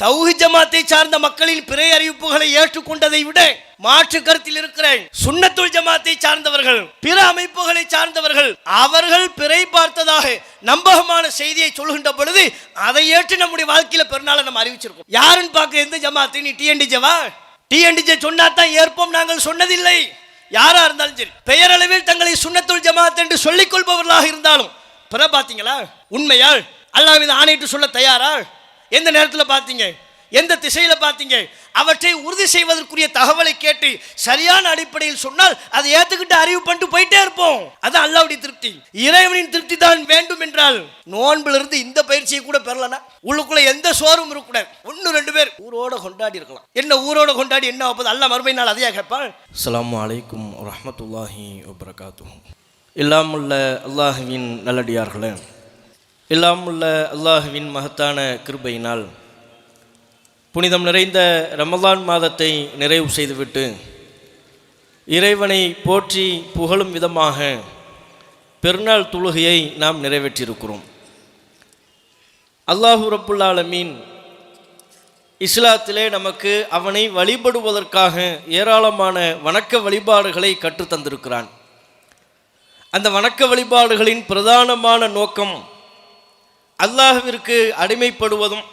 தௌஹி ஜமாத்தை சார்ந்த மக்களின் பிறை அறிவிப்புகளை ஏற்றுக்கொண்டதை விட மாற்று கருத்தில் இருக்கிறேன் சுண்ணத்துள் ஜமாத்தை சார்ந்தவர்கள் பிற அமைப்புகளை சார்ந்தவர்கள் அவர்கள் பிறை பார்த்ததாக நம்பகமான செய்தியை சொல்கின்ற பொழுது அதை ஏற்று நம்முடைய வாழ்க்கையில பெருநாளை நம்ம அறிவிச்சிருக்கோம். யாருன்னு பார்க்க எந்த ஜமாத்து? நீ டிஎன்டிஜவா டிஎன்டிஜே சொன்னா தான் ஏற்போம் நாங்கள் சொன்னதில்லை. யாரா இருந்தாலும் சரி பெயரளவில் தங்களை சுண்ணத்துள் ஜமாத் என்று சொல்லிக் கொள்பவர்களாக இருந்தாலும் பிற பார்த்தீங்களா? உண்மையால் அல்லாஹ் ஆணையிட்டு சொல்ல தயாரா? எந்த நேரத்தில் பார்த்தீங்க எந்த திசையில் பார்த்தீங்க அவற்றை உறுதி செய்வதற்குரிய தகவலை கேட்டு சரியான அடிப்படையில் சொன்னால் அதை ஏற்றுக்கிட்டு அறிவு பண்ணிட்டு போயிட்டே இருப்போம். அதான் அல்லாவுடைய திருப்தி. இறைவனின் திருப்தி தான் வேண்டும் என்றால் நோன்பில் இருந்து இந்த பயிற்சியை கூட பெறலனா? உள்ளுக்குள்ள எந்த சோர்வும் இருக்கக்கூடாது. ஒன்று ரெண்டு பேர் ஊரோட கொண்டாடி இருக்கலாம். என்ன ஊரோட கொண்டாடி என்ன ஆகுது அல்ல மறுமை நாள் அதையாக கேட்பாள் அஸ்லாம் வலைக்கும் ரஹமத்துல்லாஹி வபரகாத்தும் இல்லாமுள்ள அல்லாஹுவின் நல்லடியார்களே எல்லாம் உள்ள அல்லாஹுவின் மகத்தான கிருபையினால் புனிதம் நிறைந்த ரமலான் மாதத்தை நிறைவு செய்துவிட்டு இறைவனை போற்றி புகழும் விதமாக பெருநாள் தொழுகையை நாம் நிறைவேற்றியிருக்கிறோம். அல்லாஹு ரப்புல்லாலமீன் இஸ்லாத்திலே நமக்கு அவனை வழிபடுவதற்காக ஏராளமான வணக்க வழிபாடுகளை கற்றுத்தந்திருக்கிறான். அந்த வணக்க வழிபாடுகளின் பிரதானமான நோக்கம் அல்லாஹிற்கு அடிமைப்படுவதும்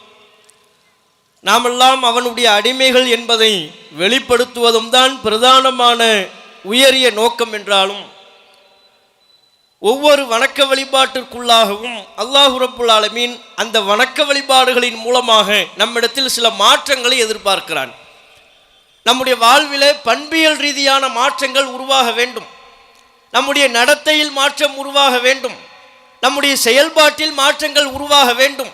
நாமெல்லாம் அவனுடைய அடிமைகள் என்பதை வெளிப்படுத்துவதும் தான் பிரதானமான உயரிய நோக்கம் என்றாலும் ஒவ்வொரு வணக்க வழிபாட்டிற்குள்ளாகவும் அல்லாஹு ரப்புல் ஆலமீன் அந்த வணக்க வழிபாடுகளின் மூலமாக நம்மிடத்தில் சில மாற்றங்களை எதிர்பார்க்கிறான். நம்முடைய வாழ்விலே பண்பியல் ரீதியான மாற்றங்கள் உருவாக வேண்டும். நம்முடைய நடத்தையில் மாற்றம் உருவாக வேண்டும். நம்முடைய செயல்பாட்டில் மாற்றங்கள் உருவாக வேண்டும்.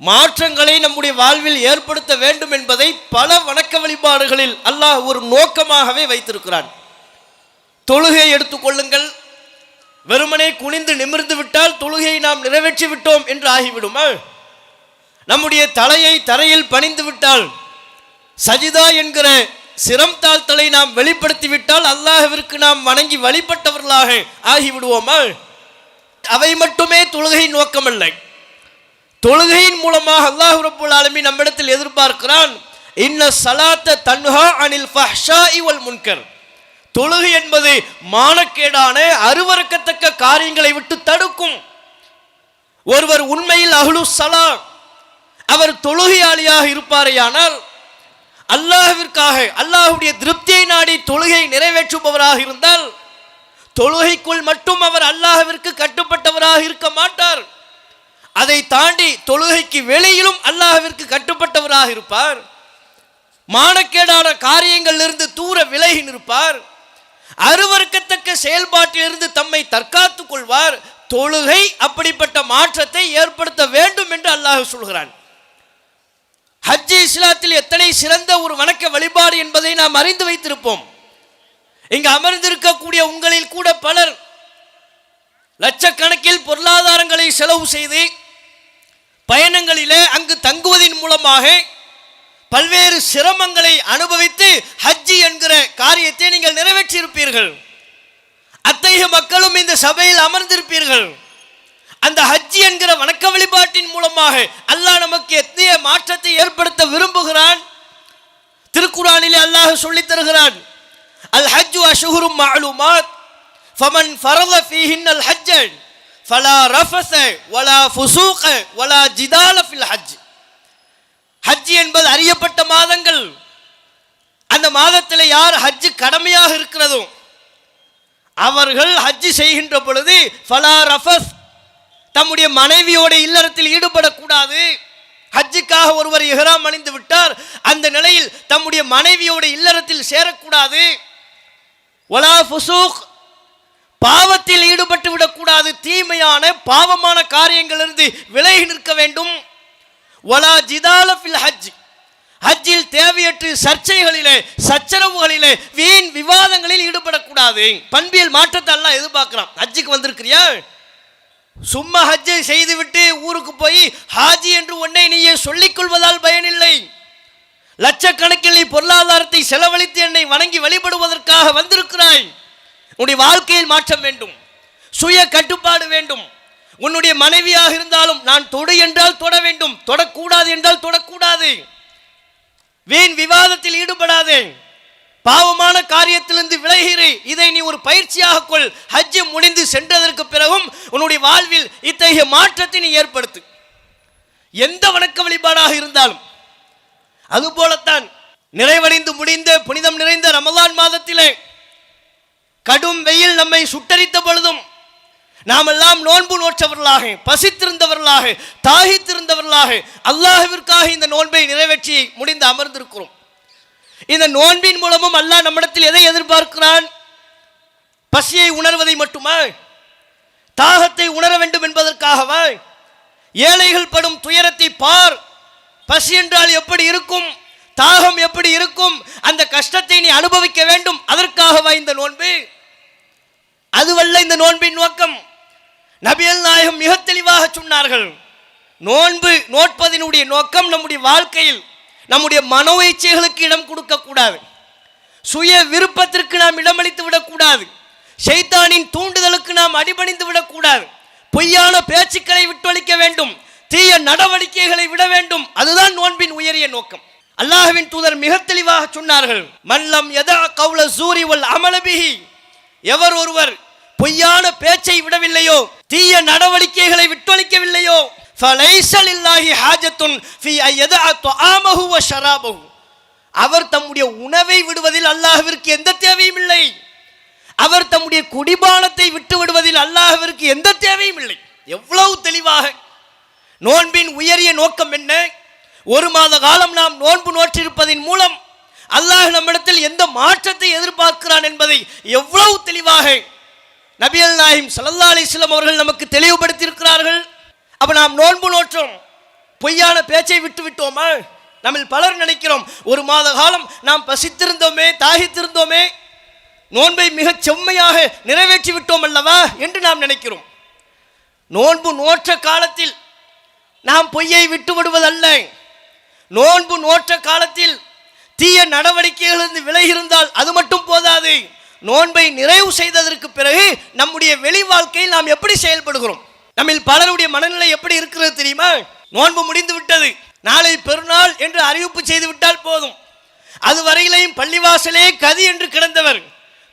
மாற்றங்களை நம்முடைய வாழ்வில் ஏற்படுத்த வேண்டும் என்பதை பல வணக்க வழிபாடுகளில் அல்லாஹ் ஒரு நோக்கமாகவே வைத்திருக்கிறான். தொழுகை எடுத்துக்கொள்ளுங்கள் வெறுமனே குனிந்து நிமிர்ந்து விட்டால் தொழுகையை நாம் நிறைவேற்றி விட்டோம் என்று ஆகிவிடுமா? நம்முடைய தலையை தரையில் பணிந்து விட்டால் சஜிதா என்கிற சிரம் தாழ்த்தலை நாம் வெளிப்படுத்திவிட்டால் அல்லாஹவிற்கு நாம் வணங்கி வழிபட்டவர்களாக ஆகிவிடுவோமா? அவை மட்டுமே தொழுகையின் நோக்கமில்லை. தொழுகையின் மூலமாக அல்லாஹ் ரபுல் ஆலமி நம்மிடத்தில் எதிர்பார்க்கிறான் இன்ன சலாத்த தன்ஹா அனில் ஃபஹ்ஷா இவல் முன்கர். தொழுகை என்பது மானக்கேடான அருவறுக்கத்தக்க காரியங்களை விட்டு தடுக்கும். ஒருவர் உண்மையில் அஹ்லு சலா அவர் தொழுகையாளியாக இருப்பாரேயானால் அல்லாஹ்விற்காக அல்லாஹுடைய திருப்தியை நாடி தொழுகை நிறைவேற்றுபவராக இருந்தால் தொழுகைக்குள் மட்டும் அவர் அல்லாஹவிற்கு கட்டுப்பட்டவராக இருக்க மாட்டார். அதை தாண்டி தொழுகைக்கு வெளியிலும் அல்லாஹவிற்கு கட்டுப்பட்டவராக இருப்பார். மானக்கேடான காரியங்களிலிருந்து தூர விலகி நிற்பார். அருவருக்கத்தக்க செயல்பாட்டிலிருந்து தம்மை தற்காத்துக் கொள்வார். தொழுகை அப்படிப்பட்ட மாற்றத்தை ஏற்படுத்த வேண்டும் என்று அல்லாஹ் சொல்கிறான். ஹஜ்ஜி இஸ்லாத்தில் எத்தனை சிறந்த ஒரு வணக்க வழிபாடு என்பதை நாம் அறிந்து வைத்திருப்போம். இங்கு அமர்ந்திருக்கக்கூடிய உங்களில் கூட பலர் லட்சக்கணக்கில் பொருளாதாரங்களை செலவு செய்து பயணங்களிலே அங்கு தங்குவதன் மூலமாக பல்வேறு சிரமங்களை அனுபவித்து ஹஜ்ஜி என்கிற காரியத்தை நீங்கள் நிறைவேற்றியிருப்பீர்கள். அத்தகைய மக்களும் இந்த சபையில் அமர்ந்திருப்பீர்கள். அந்த ஹஜ்ஜி என்கிற வணக்க வழிபாட்டின் மூலமாக அல்லாஹ் நமக்கு எத்தனைய மாற்றத்தை ஏற்படுத்த விரும்புகிறான்? திருக்குறானிலே அல்லாஹ் சொல்லித் தருகிறான் அல் ஹஜ்ஜு அஷுஹுரும் மஅலூமாத் ஃபமன் ஃபரத ஃபீஹின் அல் ஹஜ்ஜ ஃபலா ரஃபஸ வலா ஃபுசூக வலா ஜிதால ஃபில் ஹஜ் ஹஜ் என்பது அறியப்பட்ட மாதங்கள். அந்த மாதத்தில் யார் ஹஜ்ஜு கடமையாக இருக்கிறதோ அவர்கள் ஹஜ்ஜு செய்கின்ற பொழுது ஃபலா ரஃபஸ் தம்முடைய மனைவியோட இல்லறத்தில் ஈடுபடக்கூடாது. ஹஜ்ஜுக்காக ஒருவர் இஹராம் அணிந்து விட்டார் அந்த நிலையில் தம்முடைய மனைவியோட இல்லறத்தில் சேரக்கூடாது. ஒலா ஃபுசூக். பாவத்தில் ஈடுபட்டு விடக்கூடாது. தீமையான பாவமான காரியங்களிலிருந்து விலகி நிற்க வேண்டும். ஒலா ஜிதால ஃபில் ஹஜ். ஹஜ்ஜில் தேவையற்று சர்ச்சைகளிலே சச்சரவுகளிலே வீண் விவாதங்களில் ஈடுபடக்கூடாது. பண்பியல் மாற்றத்தை எல்லாம் எதிர்பார்க்கலாம் ஹஜ்ஜுக்கு வந்திருக்கிறியா? சும்மா ஹஜ்ஜை செய்துவிட்டு ஊருக்கு போய் ஹாஜி என்று உன்னை நீயே சொல்லிக் கொள்வதால் பயனில்லை. லட்சக்கணக்கில் செலவழித்து என்னை வணங்கி வழிபடுவதற்காக வந்திருக்கிறாய். உன்னுடைய வாழ்க்கையில் மாற்றம் வேண்டும். சுய கட்டுப்பாடு வேண்டும். உன்னுடைய மனைவியாக இருந்தாலும் நான் தொடு என்றால் தொட வேண்டும். தொடக்கூடாது என்றால் தொடக்கூடாது. வீண் விவாதத்தில் ஈடுபடாதே. பாவமான காரியத்திலிருந்து விலகிறு இதை நீ ஒரு பயிற்சியாக கொள். ஹஜ்ஜு முடிந்து சென்றதற்கு பிறகும் உன்னுடைய வாழ்வில் இத்தகைய மாற்றத்தை நீ ஏற்படுத்து. எந்த வணக்க வழிபாடாக இருந்தாலும் அதுபோலத்தான் நிறைவடைந்து முடிந்த புனிதம் நிறைந்த ரமலான் மாதத்திலே கடும் வெயில் நம்மை சுட்டரித்த பொழுதும் நாமெல்லாம் நோன்பு நோற்றவர்களாக பசித்திருந்தவர்களாக தாகித்திருந்தவர்களாக அல்லாஹிற்காக இந்த நோன்பை நிறைவேற்றி முடிந்து அமர்ந்திருக்கிறோம். இந்த நோன்பின் மூலமும் அல்லாஹ் நம்மிடத்தில் எதை எதிர்பார்க்கிறான்? பசியை உணர்வதை மட்டுமா? தாகத்தை உணர வேண்டும் என்பதற்காகவா? ஏழைகள் படும் துயரத்தை பார். பசி என்றால் எப்படி இருக்கும்? தாகம் எப்படி இருக்கும்? அந்த கஷ்டத்தை நீ அனுபவிக்க வேண்டும். அதற்காகவா இந்த நோன்பு. அதுவல்ல இந்த நோன்பின் நோக்கம். நபியல் நாயகம் மிக தெளிவாக சொன்னார்கள். நோன்பு நோட்பதினுடைய நோக்கம் நம்முடைய வாழ்க்கையில் நம்முடைய மனோ இச்சைகளுக்கு இடம் கொடுக்கக்கூடாது. சுய விருப்பத்திற்கு நாம் இடமளித்து விடக்கூடாது. செய்தானின் தூண்டுதலுக்கு நாம் அடிபணிந்து விடக்கூடாது. பொய்யான பேச்சுக்களை விட்டொழிக்க வேண்டும். தீய நடவடிக்கைகளை விட வேண்டும். அதுதான் நோன்பின் உயரிய நோக்கம். அல்லாஹுவின் தூதர் மிக தெளிவாக சொன்னார்கள். மல்லம் எதா கவுல சூரி வல் அமலபிஹி எவர் ஒருவர் பொய்யான பேச்சை விடவில்லையோ தீய நடவடிக்கைகளை விட்டொழிக்கவில்லையோ ஃபலைசல் இல்லாஹி ஹாஜத்துன் ஃபி ஐயதா துஆமஹு வ ஷராபஹு. அவர் தம்முடைய உணவை விடுவதில் அல்லாஹ்விற்கு எந்த தேவையும் இல்லை. அவர் தம்முடைய குடிபானத்தை விட்டு விடுவதில் அல்லாஹ்விற்கு எந்த தேவையும் இல்லை. எவ்வளவு தெளிவாக. நோன்பின் உயரிய நோக்கம் என்ன? ஒரு மாத காலம் நாம் நோன்பு நோற்றிருப்பதின் மூலம் அல்லாஹ் நம்மிடத்தில் எந்த மாற்றத்தை எதிர்பார்க்கிறான் என்பதை எவ்வளவு தெளிவாக நபியல் நாயிம் சல்லா அலிஸ்லாம் அவர்கள் நமக்கு தெளிவுபடுத்தியிருக்கிறார்கள். அப்போ நாம் நோன்பு நோற்றோம். பொய்யான பேச்சை விட்டு விட்டோமா? நம்மில் பலர் நினைக்கிறோம் ஒரு மாத காலம் நாம் பசித்திருந்தோமே தாகித்திருந்தோமே நோன்பை மிகச் செம்மையாக நிறைவேற்றி விட்டோம் அல்லவா என்று நாம் நினைக்கிறோம். நோன்பு நோற்ற காலத்தில் நாம் பொய்யை விட்டு விடுவதல்ல. நோன்பு நோற்ற காலத்தில் தீய நடவடிக்கைகளிலிருந்து விலகி இருந்தால் அது மட்டும் போதாது. நோன்பை நிறைவு செய்ததற்கு பிறகு நம்முடைய வெளி வாழ்க்கையில் நாம் எப்படி செயல்படுகிறோம்? நம்மில் பலருடைய மனநிலை எப்படி இருக்கிறது தெரியுமா? நோன்பு முடிந்து விட்டது. நாளை பெருநாள் என்று அறிவிப்பு செய்து விட்டால் போதும். அது வரையிலையும் பள்ளிவாசலே கதி என்று கிடந்தவர்.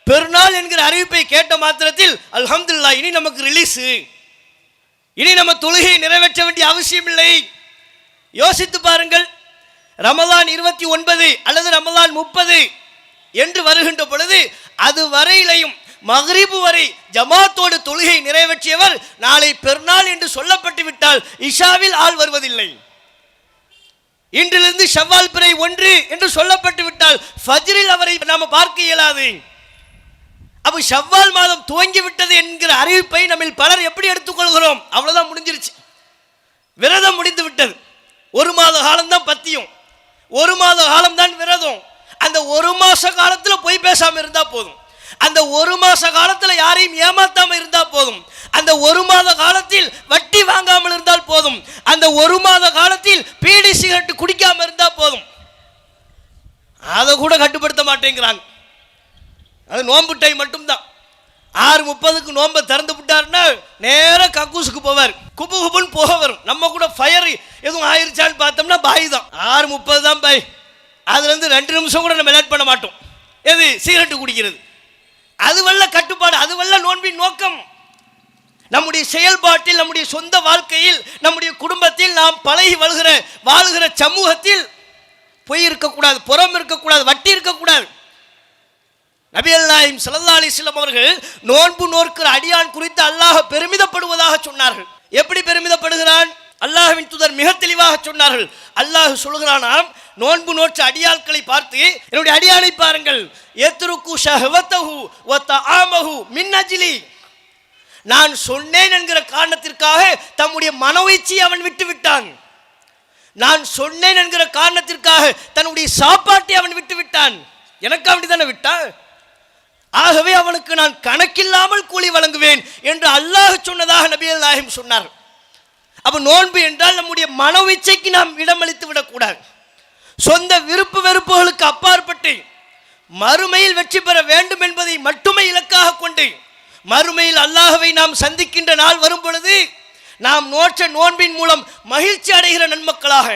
பெருநாள் என்கிற அறிவிப்பை கேட்ட மாத்திரத்தில் அல்ஹம்துல்லா இனி நமக்கு ரிலீஸு இனி நம்ம தொழுகையை நிறைவேற்ற வேண்டிய அவசியம் இல்லை யோசித்து பாருங்கள் ரமலான் இருபத்தி ஒன்பது அல்லது ரமலான் முப்பது என்று வருகின்ற பொழுது அது வரையிலையும் மகரிபு வரை ஜமாத்தோடு தொழுகை நிறைவேற்றியவர் நாளை பெருநாள் என்று சொல்லப்பட்டு விட்டால் இஷாவில் ஆள் வருவதில்லை. இன்றிலிருந்து ஷவ்வால் பிறை ஒன்று என்று சொல்லப்பட்டு விட்டால் ஃபஜ்ரில் அவரை நாம் பார்க்க இயலாது. அப்போ ஷவ்வால் மாதம் துவங்கி விட்டது என்கிற அறிவிப்பை நம்மில் பலர் எப்படி எடுத்துக்கொள்கிறோம்? அவ்வளோதான் முடிஞ்சிருச்சு. விரதம் முடிந்து விட்டது. ஒரு மாத காலம்தான் பத்தியும். ஒரு மாத காலம்தான் விரதம். அந்த ஒரு மாச காலத்துல பொய் பேசாம இருந்தா போதும். அந்த ஒரு மாச காலத்துல யாரையும் ஏமாத்தாம இருந்தா போதும். அந்த ஒரு மாத காலத்தில் வட்டி வாங்காமல் இருந்தால் போதும். அந்த ஒரு மாத காலத்தில் பீடி சிகரெட் குடிக்காம இருந்தா போதும். அதை கூட கட்டுப்படுத்த மாட்டேங்கிறாங்க. அது நோன்பு டைம் மட்டும்தான். ஆறு முப்பதுக்கு நோன்பை திறந்து விட்டாருன்னா நேராக கக்கூசுக்கு போவார். குப்பு குப்புன்னு போக வரும். நம்ம கூட ஃபயர் எதுவும் ஆயிருச்சான்னு பார்த்தோம்னா பாய் தான். ஆறு முப்பது தான் பாய். அதுலேருந்து ரெண்டு நிமிஷம் கூட நம்ம லேட் பண்ண மாட்டோம். எது? சிகரெட்டு குடிக்கிறது. அது வல்ல கட்டுப்பாடு அது வல்ல நோன்பின் நோக்கம். நம்முடைய செயல்பாட்டில் நம்முடைய சொந்த வாழ்க்கையில் நம்முடைய குடும்பத்தில் நாம் பழகி வாழ்கிற வாழ்கிற சமூகத்தில் பொய் இருக்கக்கூடாது புறம் இருக்கக்கூடாது வட்டி இருக்கக்கூடாது. நபியல் நாயிம் சல்லா அலிஸ்லாம் அவர்கள் நோன்பு நோக்கிற அடியான் குறித்து அல்லாஹ் பெருமிதப்படுவதாக சொன்னார்கள். எப்படி பெருமிதப்படுகிறான்? அல்லாஹ்வின் தூதர் மிக தெளிவாக சொன்னார்கள். அல்லாஹ் சொல்கிறானாம் நோன்பு நோற்ற அடியாட்களை பார்த்து என்னுடைய அடியானை பாருங்கள். எத்ருக்கு ஷஹவத்தஹு வ ஆமஹு மின் நான் சொன்னேன் என்கிற காரணத்திற்காக தம்முடைய மனோயிச்சை அவன் விட்டு விட்டான் நான் சொன்னேன் என்கிற காரணத்திற்காக தன்னுடைய சாப்பாட்டை அவன் விட்டு விட்டான் எனக்கு அப்படி தானே விட்டான்? ஆகவே அவனுக்கு நான் கணக்கில்லாமல் கூலி வழங்குவேன் என்று அல்லாஹ் சொன்னதாக நபியல் நாயகம் சொன்னார் அப்போ நோன்பு என்றால் நம்முடைய மன உச்சைக்கு நாம் இடமளித்து விடக்கூடாது. சொந்த விருப்பு வெறுப்புகளுக்கு அப்பாற்பட்டு மறுமையில் வெற்றி பெற வேண்டும் என்பதை மட்டுமே இலக்காக கொண்டு மறுமையில் அல்லாஹவை நாம் சந்திக்கின்ற நாள் வரும் பொழுது நாம் நோற்ற நோன்பின் மூலம் மகிழ்ச்சி அடைகிற நன்மக்களாக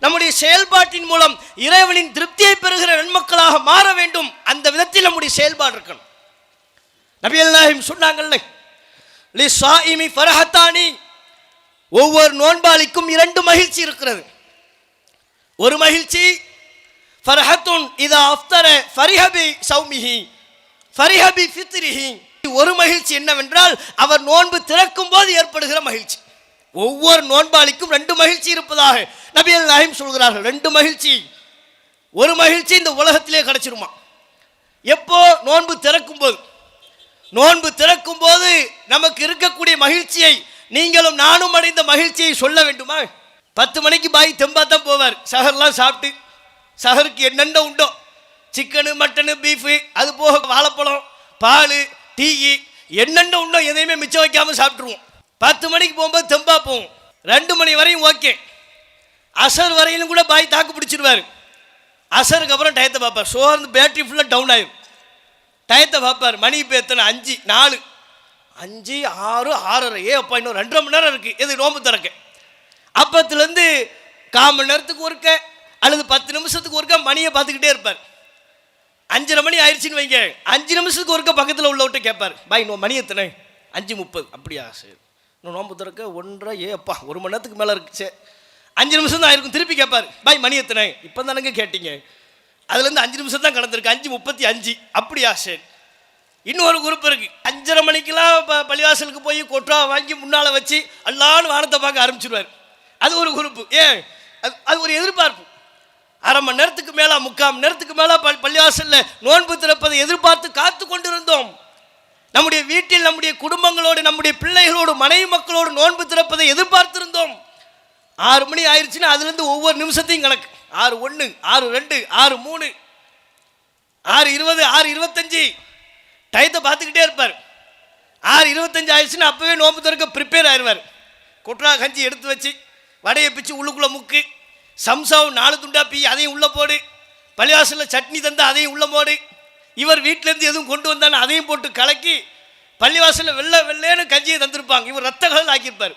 நம்முடைய செயல்பாட்டின் மூலம் இறைவனின் திருப்தியை பெறுகிற நன்மக்களாக மாற வேண்டும். அந்த விதத்தில் நம்முடைய செயல்பாடு இருக்கணும். நபியல் நாயம் சொன்னாங்கல்ல லி சாயிமி ஃபரஹத்தானி. ஒவ்வொரு நோன்பாளிக்கும் இரண்டு மகிழ்ச்சி இருக்கிறது. ஒரு மகிழ்ச்சி ஃபரஹத்துன் இதா அஃப்தர ஃபரிஹபி சௌமிஹி ஃபரிஹபி ஃபித்ரிஹி. ஒரு மகிழ்ச்சி என்னவென்றால் அவர் நோன்பு திறக்கும் போது ஏற்படுகிற மகிழ்ச்சி. ஒவ்வொரு நோன்பாளிக்கும் ரெண்டு மகிழ்ச்சி இருப்பதாக நபியல் நாயம் சொல்கிறார்கள். ரெண்டு மகிழ்ச்சி. ஒரு மகிழ்ச்சி இந்த உலகத்திலே கிடைச்சிருமா? எப்போ நோன்பு திறக்கும் போது நோன்பு திறக்கும் போது நமக்கு இருக்கக்கூடிய மகிழ்ச்சியை நீங்களும் நானும் அடைந்த மகிழ்ச்சியை சொல்ல வேண்டுமா? பத்து மணிக்கு பாய் தெம்பா தான் போவார். சகர்லாம் சாப்பிட்டு சகருக்கு என்னென்ன உண்டோ? சிக்கனு மட்டனு பீஃபு அது போக வாழைப்பழம் பால் டீ என்னென்ன உண்டோ எதையுமே மிச்சம் வைக்காம சாப்பிட்ருவோம் பத்து மணிக்கு போகும்போது தெம்பா போவோம் ரெண்டு மணி வரையும் ஓகே. அசர் வரையிலும் கூட பாய் தாக்கு பிடிச்சிருவாரு. அசருக்கு அப்புறம் டயத்தை பார்ப்பார். சோர்ந்து பேட்டரி ஃபுல்லாக டவுன் ஆயிரும். டயத்தை பார்ப்பார். மணி இப்போ எத்தனை? அஞ்சு நாலு. அஞ்சு ஆறு ஆறரை. ஏ அப்பா இன்னும் ரெண்டரை மணி நேரம் இருக்குது எது நோம்பு திறக்க? அப்பத்துலேருந்து கால் மணி நேரத்துக்கு ஒருக்க அல்லது பத்து நிமிஷத்துக்கு ஒருக்க மணியை பார்த்துக்கிட்டே இருப்பார். அஞ்சரை மணி ஆயிடுச்சுன்னு வைங்க. அஞ்சு நிமிஷத்துக்கு ஒருக்க பக்கத்தில் உள்ளவட்ட கேட்பார். பாய் இன்னும் மணி எத்தனை? அஞ்சு முப்பது. அப்படியா சரி. இன்னும் நோம்பு திறக்க ஒன்றரை ஏ அப்பா ஒரு மணி நேரத்துக்கு மேலே இருக்கு அஞ்சு நிமிஷம் தான் ஆயிருக்கும். திருப்பி கேட்பார் பாய் மணி எத்தனை? இப்போ தானங்க கேட்டீங்க. அதுலேருந்து அஞ்சு நிமிஷம் தான் கடந்திருக்கு. அஞ்சு முப்பத்தி அஞ்சு. அப்படியா சரி. இன்னொரு குரூப் இருக்குது அஞ்சரை மணிக்கெல்லாம் ப பள்ளிவாசலுக்கு போய் கொட்டா வாங்கி முன்னால் வச்சு அல்லான்னு வானத்தை பார்க்க ஆரம்பிச்சிடுவார் அது ஒரு குரூப்பு ஏன் அது அது ஒரு எதிர்பார்ப்பு. அரை மணி நேரத்துக்கு மேலே முக்கால் மணி நேரத்துக்கு மேலே பள்ளிவாசலில் நோன்பு திறப்பதை எதிர்பார்த்து காத்து கொண்டிருந்தோம் நம்முடைய வீட்டில் நம்முடைய குடும்பங்களோடு நம்முடைய பிள்ளைகளோடு மனைவி மக்களோடு நோன்பு திறப்பதை எதிர்பார்த்திருந்தோம். ஆறு மணி ஆயிடுச்சுன்னா அதுலேருந்து ஒவ்வொரு நிமிஷத்தையும் கணக்கு. ஆறு ஒன்று ஆறு ரெண்டு ஆறு மூணு ஆறு இருபது ஆறு இருபத்தஞ்சி. டயத்தை பார்த்துக்கிட்டே இருப்பார். ஆறு இருபத்தஞ்சு ஆயிடுச்சுன்னா அப்போவே நோம்பு திறக்க ப்ரிப்பேர் ஆயிடுவார் குட்ரா கஞ்சி எடுத்து வச்சு வடையை பிச்சு உள்ளுக்குள்ளே முக்கு. சம்சாவும் நாலு துண்டா பி அதையும் உள்ளே போடு. பள்ளிவாசலில் சட்னி தந்தால் அதையும் உள்ளே போடு. இவர் வீட்டிலேருந்து எதுவும் கொண்டு வந்தாலும் அதையும் போட்டு கலக்கி பள்ளிவாசலில் வெள்ளை வெள்ளைன்னு கஞ்சியை தந்திருப்பாங்க. இவர் ரத்த கலல் ஆக்கியிருப்பார்.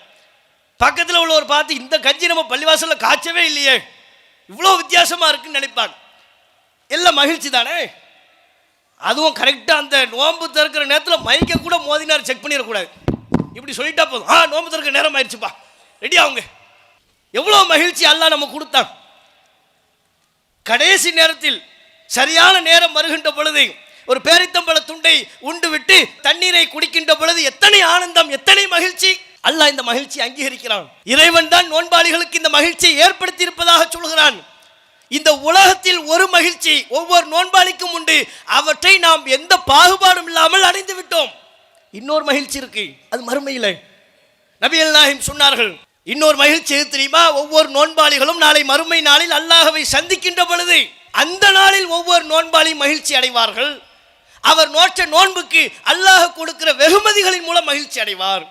பக்கத்தில் உள்ளவர் பார்த்து இந்த கஞ்சி நம்ம பள்ளிவாசலில் காய்ச்சவே இல்லையே. இவ்வளோ வித்தியாசமாக இருக்குன்னு நினைப்பாங்க. எல்லாம் மகிழ்ச்சி தானே? அதுவும் கரெக்டாக அந்த நோன்பு திறக்கிற நேரத்தில் மைக்கை கூட மோதினார் செக் பண்ணிடக்கூடாது. இப்படி சொல்லிட்டா போதும். ஆ நோன்பு திறக்கிற நேரம் ஆயிடுச்சுப்பா. ரெடி அவங்க எவ்வளோ மகிழ்ச்சி அல்லா நம்ம கொடுத்தான். கடைசி நேரத்தில் சரியான நேரம் வருகின்ற பொழுது ஒரு பேரித்தம்பழ துண்டை உண்டு விட்டு தண்ணீரை குடிக்கின்ற பொழுது எத்தனை ஆனந்தம் எத்தனை மகிழ்ச்சி. அல்ல இந்த மகிழ்ச்சி அங்கீகரிக்கிறான். இறைவன் தான் நோன்பாளிகளுக்கு இந்த மகிழ்ச்சியை ஏற்படுத்தி இருப்பதாக சொல்கிறான். இந்த உலகத்தில் ஒரு மகிழ்ச்சி ஒவ்வொரு நோன்பாளிக்கும் உண்டு. அவற்றை நாம் எந்த பாகுபாடும் இல்லாமல் அடைந்து விட்டோம். இன்னொரு மகிழ்ச்சி இருக்கு அது மறுமையில். நபிகள் நாயகம் சொன்னார்கள் இன்னொரு மகிழ்ச்சி எது தெரியுமா? ஒவ்வொரு நோன்பாளிகளும் நாளை மறுமை நாளில் அல்லாஹவை சந்திக்கின்ற பொழுது அந்த நாளில் ஒவ்வொரு நோன்பாளையும் மகிழ்ச்சி அடைவார்கள். அவர் நோற்ற நோன்புக்கு அல்லாஹ் கொடுக்கிற வெகுமதிகளின் மூலம் மகிழ்ச்சி அடைவார்.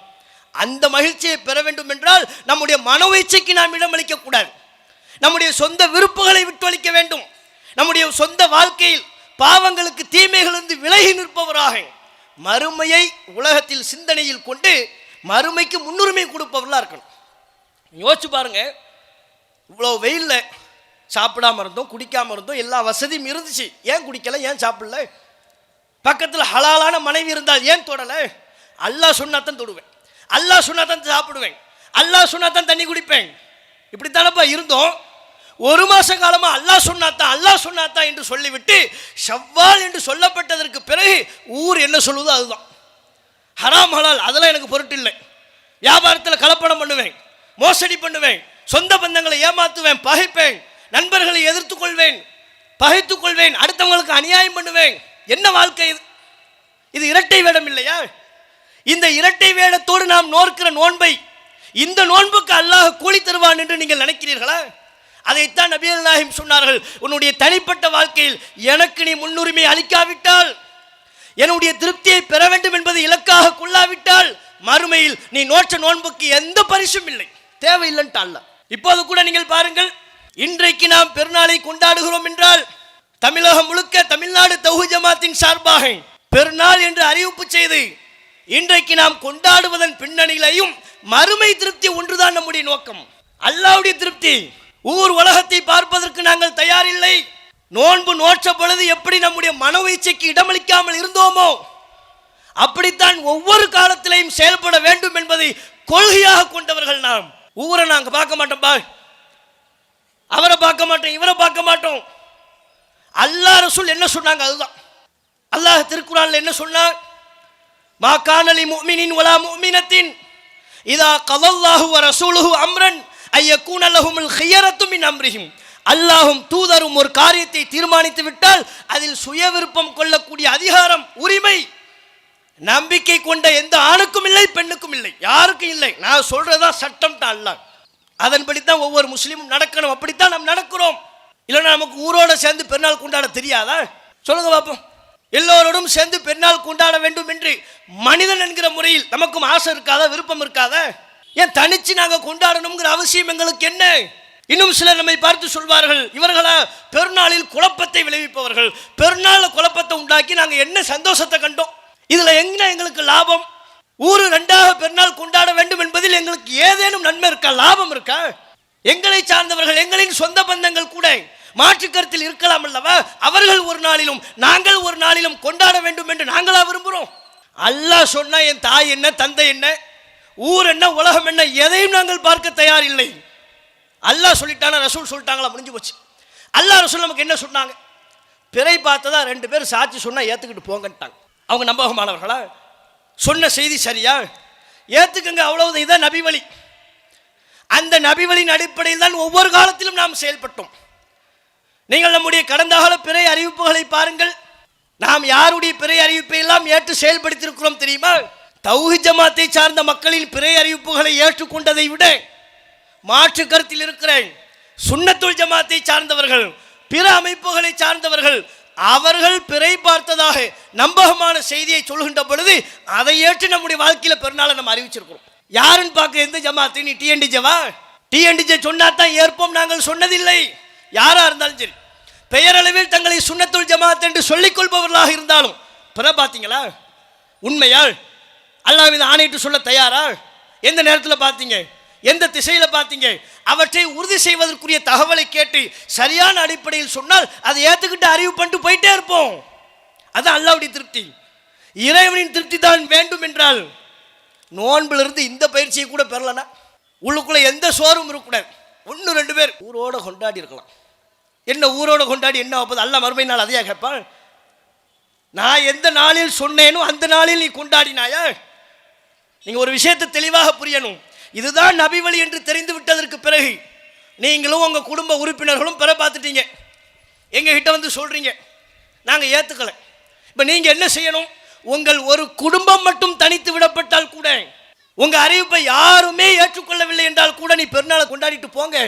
அந்த மகிழ்ச்சியை பெற வேண்டும் என்றால் நம்முடைய மனோவீச்சைக்கு நாம் இடமளிக்க கூடாது. நம்முடைய சொந்த விருப்புகளை விட்டொழிக்க வேண்டும். நம்முடைய சொந்த வாழ்க்கையில் பாவங்களுக்கு தீமைகளிலிருந்து விலகி நிற்பவராக மறுமையை உலகத்தில் சிந்தனையில் கொண்டு மறுமைக்கு முன்னுரிமை கொடுப்பவர்களாக இருக்கணும். யோசிச்சு பாருங்க. இவ்வளோ வெயிலில் சாப்பிடாம இருந்தோம் குடிக்காமல் இருந்தோம் எல்லா வசதியும் இருந்துச்சு. ஏன் குடிக்கல? ஏன் சாப்பிடல? பக்கத்தில் ஹலாலான மனைவி இருந்தால் ஏன் தொடலை? அல்லாஹ் சொன்னா தொடுவேன். அல்லாஹ் சொன்னா சாப்பிடுவேன். அல்லாஹ் சொன்னா தண்ணி குடிப்பேன். இப்படித்தானப்பா இருந்தோம். ஒரு மாச காலமாக அல்லாஹ் சுண்ணாத்தான் அல்லாஹ் சுண்ணாத்தான் என்று சொல்லிவிட்டு செவ்வால் என்று சொல்லப்பட்டதற்கு பிறகு ஊர் என்ன சொல்லுவதோ அதுதான். ஹராம் ஹலால் அதெல்லாம் எனக்கு பொருட்டு இல்லை. வியாபாரத்தில் கலப்படம் பண்ணுவேன் மோசடி பண்ணுவேன் சொந்த பந்தங்களை ஏமாத்துவேன் பகைப்பேன். நண்பர்களை எதிர்த்துக் கொள்வேன் பகைத்துக் கொள்வேன் அடுத்தவங்களுக்கு அநியாயம் பண்ணுவேன். என்ன வாழ்க்கை இது? இது இரட்டை வேடம் இல்லையா? இந்த இரட்டை வேடத்தோடு நாம் நோக்கிற நோன்பை இந்த நோன்புக்கு அல்லாஹ் கூலி தருவான் என்று நீங்கள் நினைக்கிறீர்களா? அதைத்தான் நபிகள் நாயகம் சொன்னார்கள் உன்னுடைய தனிப்பட்ட வாழ்க்கையில் எனக்கு நீ முன்னுரிமை அளிக்காவிட்டால் என்னுடைய திருப்தியை பெற வேண்டும் என்பதை இலக்காக கொள்ளாவிட்டால் மறுமையில் நீ நோற்ற நோன்புக்கு எந்த பரிசும் இல்லை. தேவையில்லைன்ட்டு அல்ல இப்போது கூட நீங்கள் பாருங்கள் இன்றைக்கு நாம் பெருநாளை கொண்டாடுகிறோம் என்றால் தமிழகம் முழுக்க தமிழ்நாடு தௌஹு ஜமாத்தின் சார்பாக பெருநாள் என்று அறிவிப்பு செய்து இன்றைக்கு நாம் கொண்டாடுவதன் பின்னணியிலையும் மறுமை திருப்தி ஒன்றுதான் நம்முடைய நோக்கம். அல்லாவுடைய திருப்தி. ஊர் உலகத்தை பார்ப்பதற்கு நாங்கள் தயாரில்லை. நோன்பு நோற்ற பொழுது எப்படி நம்முடைய மன வீச்சைக்கு இடமளிக்காமல் இருந்தோமோ அப்படித்தான் ஒவ்வொரு காலத்திலையும் செயல்பட வேண்டும் என்பதை கொள்கையாக கொண்டவர்கள் நாம். ஊரை நாங்கள் பார்க்க மாட்டோம்பா அவரை பார்க்க மாட்டோம் இவரை பார்க்க மாட்டோம். அல்லாஹ் ரசூல் என்ன சொன்னாங்க? அதுதான். அல்லாஹ் திருக்குறான்ல என்ன சொன்னார் மா கானலி முஃமினின் வலா முஃமினத்தின் இதா கதல்லாஹு வ ரசூலுஹு அம்ரன் ஐயக்கூன லஹுமுல் ஹியரத்து மின் அம்ரிஹிம். அல்லாஹும் தூதரும் ஒரு காரியத்தை தீர்மானித்து விட்டால் அதில் சுய விருப்பம் கொள்ளக்கூடிய அதிகாரம் உரிமை நம்பிக்கை கொண்ட எந்த ஆணுக்கும் இல்லை பெண்ணுக்கும் இல்லை. யாருக்கும் இல்லை. நான் சொல்றதா சட்டம் தான் அல்லாஹ். அதன்படி தான் ஒவ்வொரு முஸ்லீமும் நடக்கணும். அப்படித்தான் நாம் நடக்கிறோம். இல்லைன்னா நமக்கு ஊரோட சேர்ந்து பெருநாள் கொண்டாட தெரியாதா? சொல்லுங்க பாப்போம். எல்லோரோடும் சேர்ந்து பெருநாள் கொண்டாட வேண்டும் என்று மனிதன் என்கிற முறையில் நமக்கும் ஆசை இருக்காத? விருப்பம் இருக்காத? ஏன் தனிச்சு நாங்கள் கொண்டாடணுங்கிற அவசியம் எங்களுக்கு என்ன? இன்னும் சிலர் நம்மை பார்த்து சொல்வார்கள் இவர்களா பெருநாளில் குழப்பத்தை விளைவிப்பவர்கள். பெருநாள் குழப்பத்தை உண்டாக்கி நாங்கள் என்ன சந்தோஷத்தை கண்டோம்? இதில் எங்க எங்களுக்கு லாபம்? ஊரு ரெண்டாக பெருநாள் கொண்டாட வேண்டும் என்பதில் எங்களுக்கு ஏதேனும் நன்மை இருக்கா? லாபம் இருக்கா? எங்களை சார்ந்தவர்கள் எங்களின் சொந்த பந்தங்கள் கூட மாற்று கருத்தில் இருக்கலாம் அல்லவா? அவர்கள் ஒரு நாளிலும் நாங்கள் ஒரு நாளிலும் கொண்டாட வேண்டும் என்று நாங்களா விரும்புகிறோம் அல்லாஹ் சொன்னா என் தாய் என்ன தந்தை என்ன ஊர் என்ன உலகம் என்ன எதையும் நாங்கள் பார்க்க தயார் இல்லை அல்லாஹ் சொல்லிட்டானா ரசூல் சொல்லிட்டாங்களா? முடிஞ்சு போச்சு. அல்லாஹ் ரசூல் நமக்கு என்ன சொன்னாங்க? பிறை பார்த்ததா ரெண்டு பேர் சாட்சி சொன்னால் ஏற்றுக்கிட்டு போங்கன்ட்டாங்க. அவங்க நம்பகமானவர்களா? சொன்ன செய்தி சரியா? ஏற்றுக்குங்க அவ்வளவு இதான் நபி வழி அந்த நபி வழியின் அடிப்படையில் தான் ஒவ்வொரு காலத்திலும் நாம் செயல்பட்டோம். நீங்கள் நம்முடைய கடந்த கால பிறை அறிவிப்புகளை பாருங்கள். நாம் யாருடைய பிறை அறிவிப்பை எல்லாம் ஏற்று செயல்படுத்தியிருக்கிறோம் தெரியுமா? தௌஹி ஜமாத்தை சார்ந்த மக்களின் பிறை அறிவிப்புகளை ஏற்றுக்கொண்டதை விட மாற்று கருத்தில் இருக்கிறேன். சுண்ணத்துள் ஜமாத்தை சார்ந்தவர்கள் பிற அமைப்புகளை சார்ந்தவர்கள் அவர்கள் பிறை பார்த்ததாக நம்பகமான செய்தியை சொல்கின்ற பொழுது அதை ஏற்று நம்முடைய வாழ்க்கையில் பெருநாளை நம்ம அறிவிச்சிருக்கிறோம். யாருன்னு பார்க்க எந்த ஜமாத்து? நீ டிஎன்டிஜவா டிஎன்டிஜே சொன்னா தான் ஏற்போம் நாங்கள் சொன்னதில்லை. யாரா இருந்தாலும் சரி. பெயரளவில் தங்களை சுண்ணத்துள் ஜமாத் என்று சொல்லிக் கொள்பவர்களாக இருந்தாலும் பிற பார்த்தீங்களா? உண்மையால் அல்லாஹ் மீது ஆணையிட்டு சொல்ல தயாரா? எந்த நேரத்தில் பார்த்தீங்க? எந்த திசையில் பார்த்தீங்க? அவற்றை உறுதி செய்வதற்குரிய தகவலை கேட்டு சரியான அடிப்படையில் சொன்னால் அதை ஏற்றுக்கிட்டு அறிவு பண்ணிட்டு போயிட்டே இருப்போம். அதுதான் அல்லாவுடைய திருப்தி. இறைவனின் திருப்தி தான் வேண்டும் என்றால் நோன்பிலிருந்து இந்த பயிற்சியை கூட பெறலனா? உள்ளுக்குள்ளே எந்த சோர்வும் இருக்கக்கூடாது. ஒன்று ரெண்டு பேர் ஊரோட கொண்டாடி இருக்கலாம். என்ன ஊரோட கொண்டாடி என்ன வைப்பது அல்ல மறுமை நாள் அதையா கேட்பாள்? நான் எந்த நாளில் சொன்னேனோ அந்த நாளில் நீ கொண்டாடினாயா? நீங்கள் ஒரு விஷயத்தை தெளிவாக புரியணும். இதுதான் நபி வழி என்று தெரிந்து விட்டதற்கு பிறகு நீங்களும் உங்கள் குடும்ப உறுப்பினர்களும் பெற பார்த்துட்டீங்க. எங்ககிட்ட வந்து சொல்கிறீங்க நாங்கள் ஏற்றுக்கலை இப்போ நீங்கள் என்ன செய்யணும்? உங்கள் ஒரு குடும்பம் மட்டும் தனித்து விடப்பட்டால் கூட உங்கள் அறிவிப்பை யாருமே ஏற்றுக்கொள்ளவில்லை என்றால் கூட நீ பெருநாளை கொண்டாடிட்டு போங்க.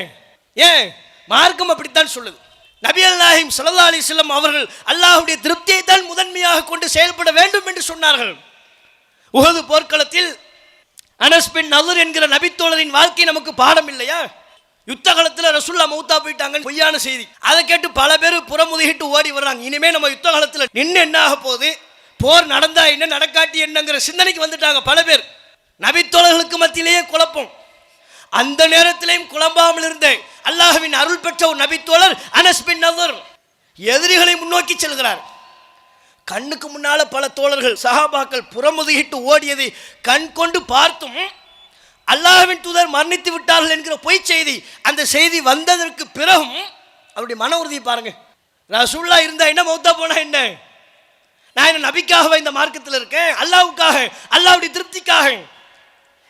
ஏன்? மார்க்கம் அப்படித்தான் சொல்லுது. நபி அல்லாஹிம் சல்லா அலிஸ்லம் அவர்கள் அல்லாஹுடைய திருப்தியை தான் முதன்மையாக கொண்டு செயல்பட வேண்டும் என்று சொன்னார்கள். உகது போர்க்களத்தில் அனஸ்பின் நல்லூர் என்கிற நபித்தோழரின் வாழ்க்கை நமக்கு பாடம் இல்லையா? யுத்த காலத்தில் ரசுல்லா மௌத்தா போயிட்டாங்க பொய்யான செய்தி. அதை கேட்டு பல பேர் புறமுதுகிட்டு ஓடி வர்றாங்க. இனிமே நம்ம யுத்த காலத்தில் நின்று என்ன ஆக போகுது? போர் நடந்தா என்ன நடக்காட்டி என்னங்கிற சிந்தனைக்கு வந்துட்டாங்க பல பேர். நபித்தோழர்களுக்கு மத்தியிலேயே குழப்பம். அந்த நேரத்திலையும் குழம்பாமல் இருந்த அல்லாஹுவின் அருள் பெற்ற ஒரு நபித்தோழர் அனஸ் பின் எதிரிகளை முன்னோக்கி செல்கிறார். கண்ணுக்கு முன்னால பல தோழர்கள் சஹாபாக்கள் புறமுதுகிட்டு ஓடியதை கண் கொண்டு பார்த்தும் அல்லாஹ்வின் தூதர் மரணித்து விட்டார்கள் என்கிற பொய் செய்தி அந்த செய்தி வந்ததற்கு பிறகும் அவருடைய மன உறுதியை பாருங்க. ரசூல்லா இருந்தா என்ன மௌத்தா போனா என்ன? நான் என்ன நபிக்காகவா இந்த மார்க்கத்தில் இருக்கேன்? அல்லாவுக்காக அல்லாவுடைய திருப்திக்காக.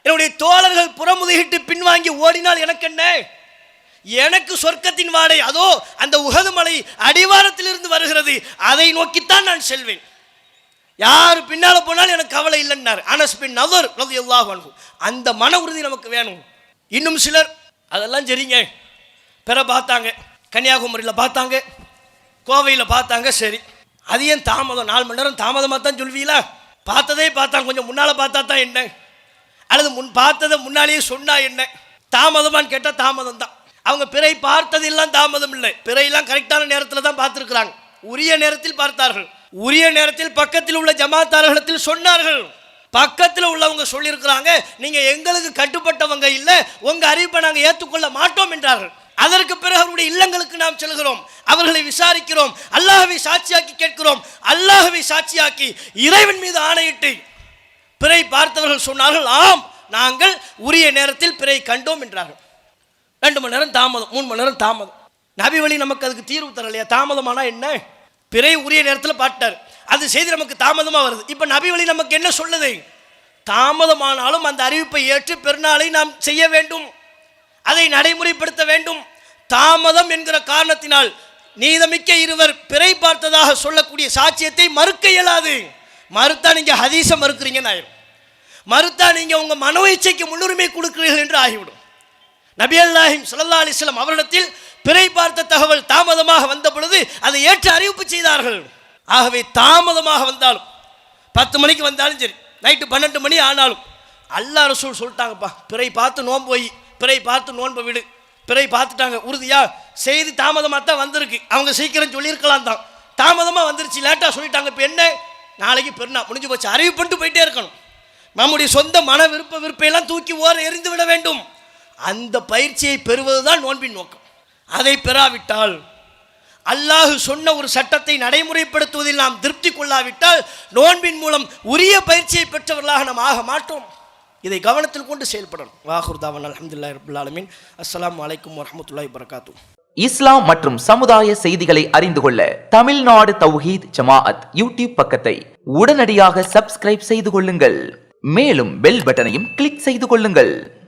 என்னுடைய தோழர்கள் புறமுதுகிட்டு பின்வாங்கி ஓடினால் எனக்கு என்ன? எனக்கு சொர்க்கத்தின் வாடை அதோ அந்த உகது மலை அடிவாரத்திலிருந்து வருகிறது அதை நோக்கித்தான் நான் செல்வேன். யார் பின்னால் போனாலும் எனக்கு கவலை இல்லைன்னார். அனஸ் பின் நவர் ரலியல்லாஹு அன்ஹு. அந்த மன உறுதி நமக்கு வேணும். இன்னும் சிலர் அதெல்லாம் சரிங்க. பிற பார்த்தாங்க. கன்னியாகுமரியில் பார்த்தாங்க. கோவையில் பார்த்தாங்க சரி. அது ஏன் தாமதம்? நாலு மணி நேரம் தாமதமாக தான் சொல்வீங்களா? பார்த்ததே பார்த்தாங்க கொஞ்சம் முன்னால் பார்த்தா தான் என்ன? அல்லது முன் பார்த்ததை முன்னாலேயே சொன்னால் என்ன? தாமதமான்னு கேட்டால் தாமதம் தான் அவங்க பிறை பார்த்ததெல்லாம் தாமதம் இல்லை. பிறையெல்லாம் கரெக்டான நேரத்தில் தான் பார்த்துருக்குறாங்க. உரிய நேரத்தில் பார்த்தார்கள். உரிய நேரத்தில் பக்கத்தில் உள்ள ஜமாத்தாரர்களத்தில் சொன்னார்கள். பக்கத்தில் உள்ளவங்க சொல்லியிருக்கிறாங்க நீங்கள் எங்களுக்கு கட்டுப்பட்டவங்க இல்லை உங்கள் அறிவிப்பை நாங்கள் ஏற்றுக்கொள்ள மாட்டோம் என்றார்கள். அதற்கு பிறகு அவருடைய இல்லங்களுக்கு நாம் செல்கிறோம். அவர்களை விசாரிக்கிறோம். அல்லாஹவை சாட்சியாக்கி கேட்கிறோம். அல்லாஹவை சாட்சியாக்கி இறைவன் மீது ஆணையிட்டு பிறை பார்த்தவர்கள் சொன்னார்கள் ஆம் நாங்கள் உரிய நேரத்தில் பிறை கண்டோம் என்றார்கள். ரெண்டு மணி நேரம் தாமதம் மூணு மணி நேரம் தாமதம். நபி வழி நமக்கு அதுக்கு தீர்வு தரலையா? தாமதமானா என்ன? பிறை உரிய நேரத்தில் பாட்டார். அது செய்து நமக்கு தாமதமாக வருது. இப்போ நபி வழி நமக்கு என்ன சொல்லுது? தாமதமானாலும் அந்த அறிவிப்பை ஏற்று பெருநாளை நாம் செய்ய வேண்டும். அதை நடைமுறைப்படுத்த வேண்டும். தாமதம் என்கிற காரணத்தினால் நீதமிக்க இருவர் பிறை பார்த்ததாக சொல்லக்கூடிய சாட்சியத்தை மறுக்க இயலாது. மறுத்தா நீங்கள் ஹதீசம் மறுக்கிறீங்கன்னு ஆயிடும் மறுத்தா நீங்கள் உங்கள் மனோ இச்சைக்கு முன்னுரிமை கொடுக்கிறீர்கள் என்று ஆகிவிடும். நபியல் நாஹிம் சல்லா அலிஸ்லாம் அவரிடத்தில் பிறை பார்த்த தகவல் தாமதமாக வந்த பொழுது அதை ஏற்று அறிவிப்பு செய்தார்கள். ஆகவே தாமதமாக வந்தாலும் பத்து மணிக்கு வந்தாலும் சரி நைட்டு பன்னெண்டு மணி ஆனாலும் அல்லா ரசூல் சொல்லிட்டாங்கப்பா பிறை பார்த்து நோன்பு போய் பிறை பார்த்து நோன்பு விடு பிறை பார்த்துட்டாங்க உறுதியா? செய்தி தாமதமாக தான் வந்திருக்கு. அவங்க சீக்கிரம் சொல்லியிருக்கலாம் தான். தாமதமாக வந்துருச்சு லேட்டாக சொல்லிட்டாங்க. இப்போ என்ன? நாளைக்கு பெருனா முடிஞ்சு போச்சு. அறிவு பண்ணிட்டு போயிட்டே இருக்கணும். நம்முடைய சொந்த மன விருப்ப விருப்பையெல்லாம் தூக்கி ஓர எறிந்து விட வேண்டும். அந்த பயிற்சியை பெறுவதுதான் நோன்பின் நோக்கம். அதை பெறாவிட்டால் அல்லாஹ் சொன்ன ஒரு சட்டத்தை நடைமுறைப்படுத்துவதில் நாம் திருப்தி கொள்ளாவிட்டால் நோன்பின் மூலம் உரிய பயிற்சியை பெற்றவர்களாக நாம் ஆக மாட்டோம். இதை கவனத்தில் கொண்டு செயல்படணும். வாஹுர்தாவன் அலமதுல்லா ரபுல் அஸ்லாம் வலைக்கம் அலைக்கும் வரகாத்தூ இஸ்லாம் மற்றும் சமுதாய செய்திகளை அறிந்து கொள்ள தமிழ்நாடு தௌஹீத் ஜமாஅத் யூடியூப் பக்கத்தை உடனடியாக சப்ஸ்கிரைப் செய்து கொள்ளுங்கள். மேலும் பெல் பட்டனையும் கிளிக் செய்து கொள்ளுங்கள்.